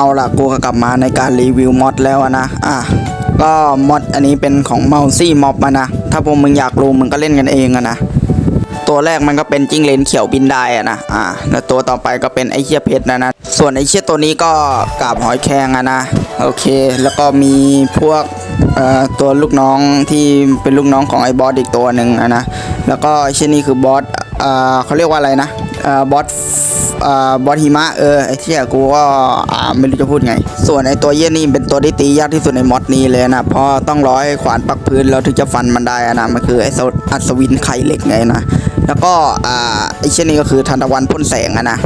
เอาละกูก็กลับมาในการรีวิวมอดแล้วนะ อะ ก็มอดอันนี้เป็นของเมาซี่ม็อบมานะ ถ้าพวกมึงอยากรู้มึงก็เล่นกันเองอะนะ ตัวแรกมันก็เป็นจิ้งเลนเขียวบินได้อะนะ อ่าแล้วตัวต่อไปก็เป็นไอเชี่ยเพชรนะนะ ส่วนไอเชี่ยตัวนี้ก็กาบหอยแครงอะนะ โอเค แล้วก็มีพวกเอ่อตัวลูกน้องที่เป็นลูกน้องของไอ้บอสอีกตัวหนึ่งอะนะ แล้วก็ไอเชี่ยนี่คือบอส เออเขาเรียกว่าอะไรนะเออบอสเออบอสหิมะเออไอ้เชี่ยกูก็ไม่รู้จะพูดไง ส่วนไอ้ตัวเยี่ยนี่เป็นตัวที่ตียากที่สุดในมอดนี้เลยนะเพราะต้องร้อยขวานปักพื้นแล้วถึงจะฟันมันได้นะมันคือไอ้อัศวินไข่เหล็กไงนะ แล้วก็อ่าไอเช่นนี้ก็คือทันตะวันพ่นแสงอะนะ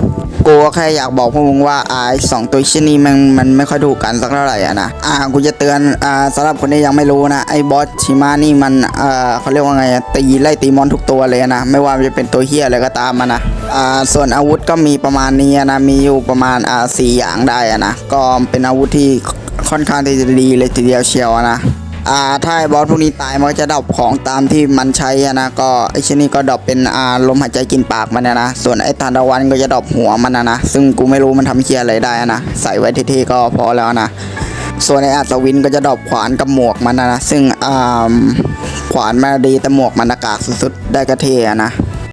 กูก็แค่อยากบอกพวกมึงว่าอ่าไอ้สองตัวเช่นนี้มันมันไม่ค่อยถูกกันสักเท่าไหร่อะนะอ่ากูจะเตือนอ่าสำหรับคนที่ยังไม่รู้นะไอ้บอสชิมานี่มันอ่าเขาเรียกว่าไงตีไล่ตีมอนทุกตัวเลยนะไม่ว่าจะเป็นตัวเฮียอะไรก็ตามอะนะอ่าส่วนอาวุธก็มีประมาณนี้นะมีอยู่ประมาณอ่าสี่อย่างได้อะนะก็เป็นอาวุธที่ค่อนข้างที่จะดีเลยทีเดียวเชียวอะนะ อ่าถ้าไอ้บอสพวกนี้ตายมันก็จะดรอปของตามที่มันใช้นะก็ไอ้ชนี้ก็ดรอปเป็นอ่าลมหายใจกินปากมันนะนะส่วนไอ้ทานตะวันก็จะดรอปหัวมันนะนะซึ่งกูไม่รู้มันทำเคียอะไรได้นะใส่ไว้เท่ๆก็พอแล้วนะส่วนไอ้อัศวินก็จะดรอปขวานกับหมวกมันนะนะซึ่งอ่าขวานมาดีแต่หมวกมันอากาศสุดๆได้กระเทนะ